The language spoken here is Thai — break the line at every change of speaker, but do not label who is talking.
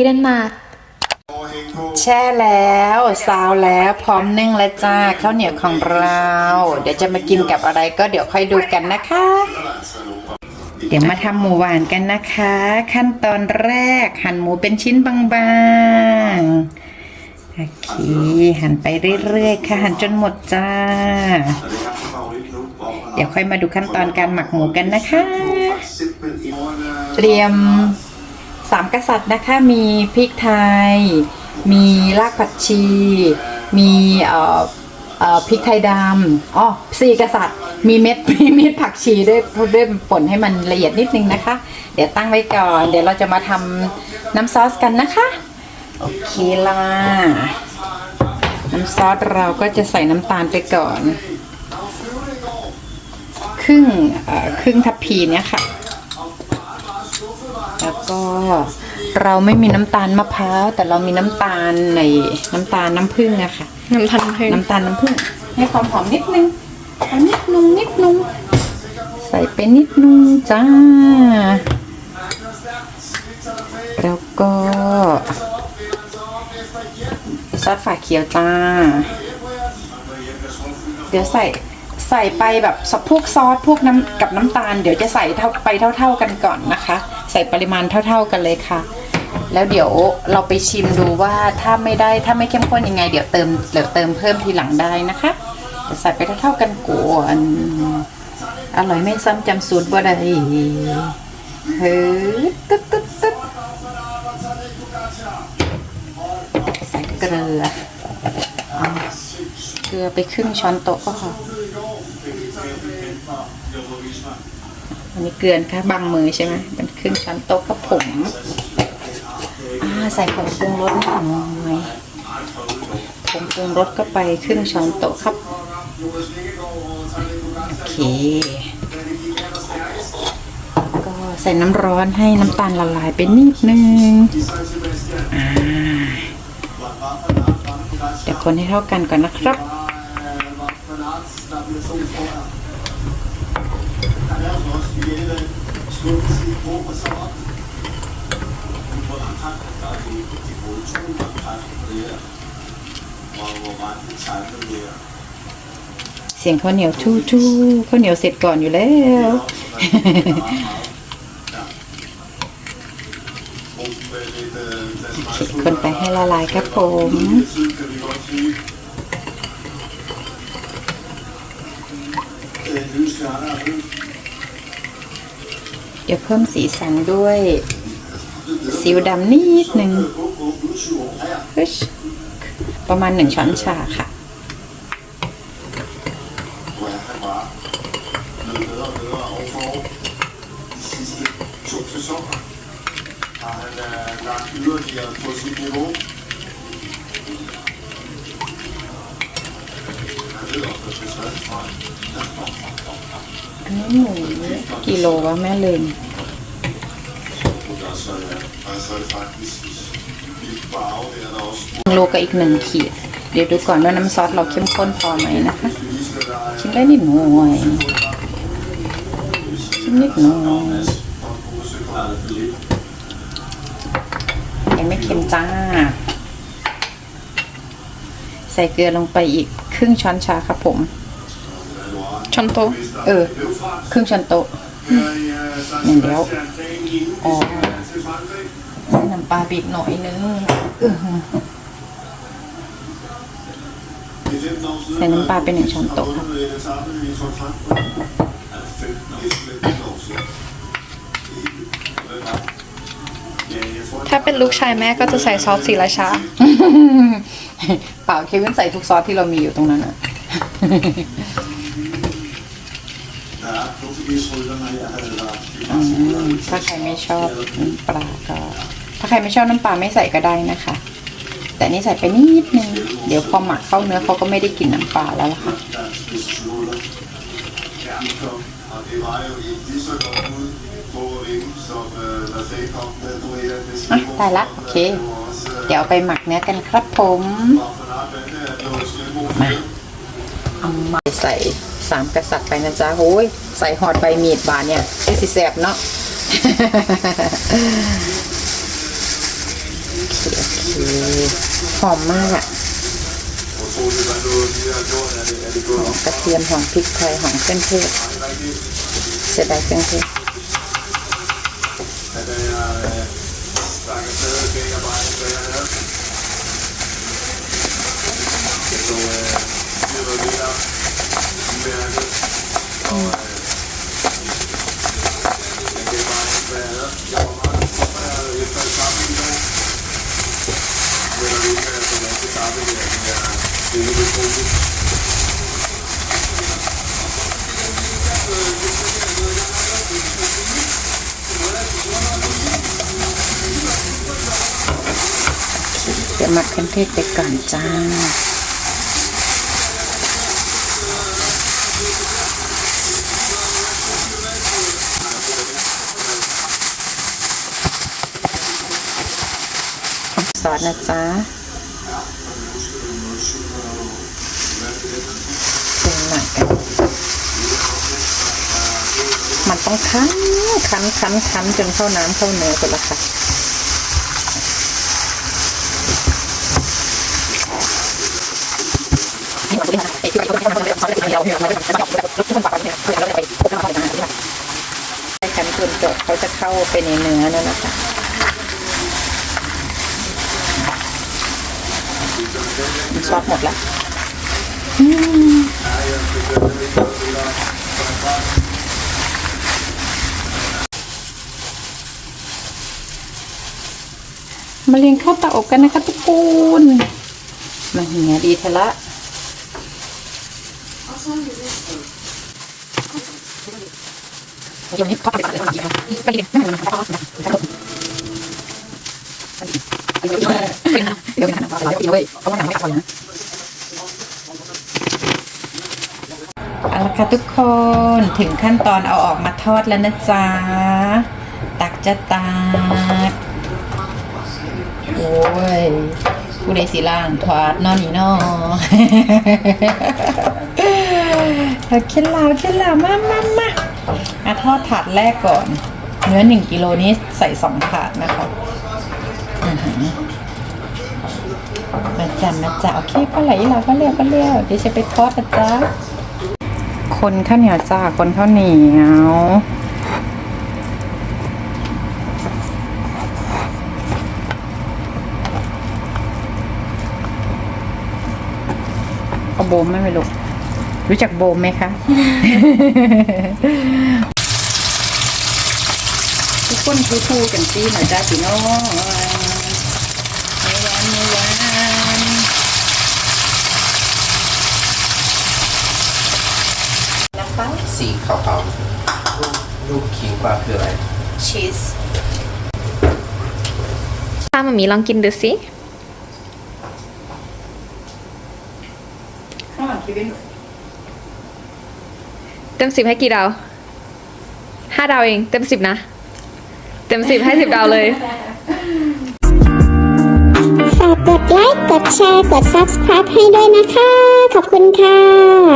i Danmark.
แช่แล้วซาวแล้วพร้อมนึ่งแล้วจ้าข้าวเหนียวของเรา เดี๋ยวจะมากินกับอะไรก็เดี๋ยวค่อยดูกันนะคะ เดี๋ยวมาทำหมูหวานกันนะคะ ขั้นตอนแรกหั่นหมูเป็นชิ้นบางๆโอเคหั่นไปเรื่อยๆค่ะหั่นจนหมดจ้า เดี๋ยวค่อยมาดูขั้นตอนการหมักหมูกันนะคะ เตรียม สามกษัตริย์นะคะมีพริกไทย มีรากผักชี มีเอ่อพริกไทยดำอ๋อสี่กษัตริย์ มีเม็ดมีเม็ดผักชีด้วยด้วยป่นให้มันละเอียดนิดนึงนะคะ เดี๋ยวตั้งไว้ก่อน เดี๋ยวเราจะมาทำน้ำซอสกันนะคะ โอเคล่ะ น้ำซอสเราก็จะใส่น้ำตาลไปก่อน ครึ่งเอ่อครึ่งทัพพีเนี่ยค่ะ ก็เราไม่มีน้ำตาลมะพร้าวแต่เรามีน้ำตาลในน้ำตาลน้ำผึ้งอะค่ะ
น้ำทันเพลง
น้ำตาลน้ำผึ้งให้ความหอมนิดนึงเอานิดนึงนิดนึงใส่ไปนิดนึงจ้า แล้วก็ซอสฝาเขียวจ้า เดี๋ยวใส่ใส่ไปแบบสพวกซอสพวกน้ำกับน้ำตาล เดี๋ยวจะใส่เท่าไปเท่า ๆกันก่อนนะคะ ใส่ปริมาณเท่า ๆกันเลยค่ะ แล้วเดี๋ยวเราไปชิมดูว่าถ้าไม่ได้ถ้าไม่เข้มข้นยังไง เดี๋ยวเติมเดี๋ยวเติมเพิ่มทีหลังได้นะคะใส่ไปเท่าๆกันก่อนอร่อยไม่ซ้ำจำสูตรบ่ได้เฮ้ยตึ๊ดตึ๊ดตึ๊ดใส่เกลือเกลือไปครึ่งช้อนโต๊ะก็พอ อันนี้เกลือนะคะบังมือใช่ไหมเป็นครึ่งช้อนโต๊ะกับผมใส่ผงปรุงรสหน่อยผงปรุงรสก็ไปครึ่งช้อนโต๊ะครับ โอเค ก็ใส่น้ำร้อนให้น้ำตาลละลายไปนิดนึงอ่าเดี๋ยวคนให้เท่ากันก่อนนะครับ เสียงข้าวเหนียวทู่ทู่ข้าวเหนียวเสร็จก่อนอยู่แล้วคนไปให้ละลายครับผมเดี๋ยวเพิ่มสีสันด้วยซีอิ๊วดำนิดหนึ่งประมาณหนึ่งช้อนชาค่ะ
han
อันนี้หมูกิโลวะแม่เลืมโลกับอีกหนึ่งขีด เดี๋ยวดูก่อนว่าน้ำซอสเราเข้มข้นพอไหมนะคะ ชิ้นได้นิดหน่อยชิ้นนิดหน่อยยังไม่เค็มจ้า ใส่เกลือลงไปอีกครึ่งช้อนชาครับผม
ช้อนโตะ
เออครึ่งช้อนโต๊ะอย่างเดียวอ๋อใส่น้ำปลาบีบหน่อยนึงอื้อหือใส่น้ำปลาเป็นหนึ่งช้อนโต๊ะครับ
ถ้าเป็นลูกชายแม่ก็จะใส่ซอสสีราชา
เปล่าเควินใส่ทุกซอสที่เรามีอยู่ตรงนั้นอะ ถ้าใครไม่ชอบน้ำปลาก็ ถ้าใครไม่ชอบน้ำปลาไม่ใส่ก็ได้นะคะ แต่นี่ใส่ไปนิดนึง เดี๋ยวพอหมักเข้าเนื้อเขาก็ไม่ได้กลิ่นน้ำปลาแล้วล่ะค่ะอะได้ละโอเค เดี๋ยวไปหมักเนื้อกันครับผมมาเอามาใส่สามกษัตริย์ไปนะจ๊ะโอ้ย ใส่หอดใบมีดบานเนี่ยคือสิแสบเนาะหอมมากอะหอมกระเทียมหอมพริกไทยหอมเครื่องเทศ
Nej, rigtigt.
เสียดายเครื่องเทศ
At øh,
หมักเครื่องเทศไปก่อนจ้าซอสนะจ๊ะปรุงหน่อยกัน มันต้องคั้นคั้นคั้นคั้นจนเข้าน้ำเข้าเนื้อไปละค่ะ ให้คันจนจบเขาจะเข้าไปในเนื้อนั่นนะคะซอสหมดแล้วอืมมาเรียงข้าวตาอบกันนะคะทุกคนมาเหียดีเทละ เดี๋ยวนี้เขาทำเป็นอะไรกันดีกันดีไม่เหมือนเขาเดี๋ยวเดี๋ยวเดี๋ยวเราเดี๋ยวเว้ยเพราะว่าหนังไม่อร่อยนะเอาละค่ะทุกคนถึงขั้นตอนเอาออกมาทอดแล้วนะจ๊ะ ตักจะตักโอ้ยผู้ใดสีล่างทอดนอนนี่นอ เอาเคล็ดลับเคล็ดลับมามามามาทอดถาดแรกก่อน เนื้อหนึ่งกิโลนี้ใส่สองถาดนะคะมาจัมาจ้ะโอเคก็ไหลเราก็เรียวก็เรียวเดี๋ยวจะไปทอดนะจ๊ะคนข้าวเหนียวจ้าคนข้าวเหนียวเอาโบมไหมไม่รู้ รู้จักโบมไหมคะ ทุกคนทูทูๆกันซีหน่อยจ้าพี่น้องไม่หวานไม่หวานนะคะ
สีขาวๆรูปรูปคิ้วปลาคืออะไร
ชีส
ถ้ามามีลองกินดูสิ
ข้าวหลังคิดเป็น
เต็มสิบให้กี่ดาวห้าดาวเอง เต็มสิบนะ เต็มสิบให้สิบดาวเลย
ฝากกดไลค์กดแชร์กด Subscribe ให้ด้วยนะคะ ขอบคุณค่ะ